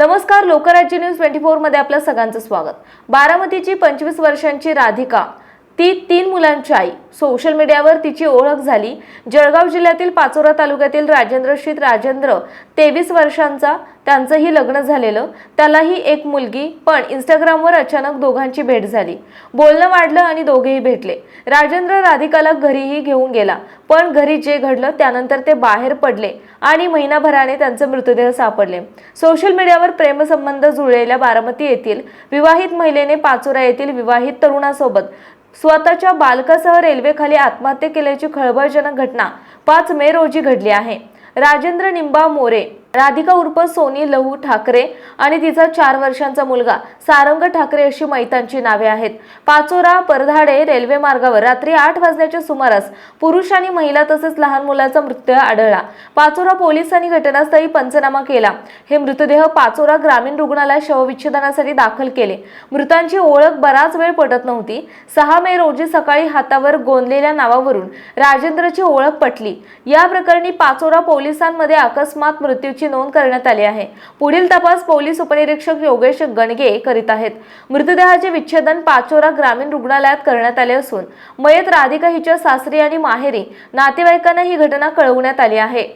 नमस्कार Lokrajya news twenty फोरमध्ये आपलं सगळ्यांचं स्वागत. बारामतीची पंचवीस वर्षांची राधिका ती तीन मुलांची आई. सोशल मीडियावर तिची ओळख झाली. जळगाव जिल्ह्यातील पाचोरा तालुक्यातील राजेंद्र श्रीत राजेंद्र तेवीस वर्षांचा त्यांचंही लग्न झालेलं. त्यालाही एक मुलगी पण इंस्टाग्रामवर अचानक दोघांची भेट झाली. बोलणं वाढलं आणि दोघेही भेटले. राजेंद्र राधिकाला घरीही घेऊन गेला. पण घरी जे घडलं त्यानंतर ते बाहेर पडले आणि महिनाभराने त्यांचे मृतदेह सापडले. सोशल मीडियावर प्रेमसंबंध जुळलेल्या बारामती येथील विवाहित महिलेने पाचोरा येथील विवाहित तरुणासोबत स्वतःच्या बालकासह रेल्वेखाली आत्महत्या केल्याची खळबळजनक घटना पाच मे रोजी घडली आहे. राजेंद्र निंबा मोरे राधिका उर्फ सोनी लहू ठाकरे आणि तिचा चार वर्षांचा मुलगा सारंग ठाकरे अशी मैतांची नावे आहेत. पाचोरा परधाडे रेल्वे मार्गावर रात्री आठ वाजण्याच्या सुमारास पुरुष आणि महिला तसेच लहान मुलाचा मृत्यू आढळला. पाचोरा पोलिसांनी घटनास्थळी पंचनामा केला. हे मृतदेह पाचोरा ग्रामीण रुग्णालयात शवविच्छेदनासाठी दाखल केले. मृतांची ओळख बराच वेळ पटत नव्हती. सहा मे रोजी सकाळी हातावर गोंदलेल्या नावावरून राजेंद्रची ओळख पटली. या प्रकरणी पाचोरा पोलिसांमध्ये अकस्मात मृत्यू मृत्यूची नोंद करण्यात आली आहे. पुढील तपास पोलीस उपनिरीक्षक योगेश गणगे करीत आहेत. मृतदेहाचे विच्छेदन पाचोरा ग्रामीण रुग्णालयात करण्यात आले असून मयत राधिका हिच्या सासरी आणि माहेरी नातेवाईकांना ही घटना कळवण्यात आली आहे.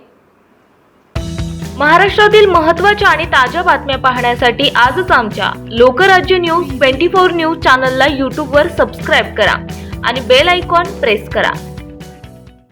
महाराष्ट्रातील महत्त्वाच्या आणि ताज्या बातम्या पाहण्यासाठी आजच आमच्या Lokrajya news twenty four news चॅनलला यूट्यूबवर सबस्क्राईब करा आणि बेल आयकॉन प्रेस करा.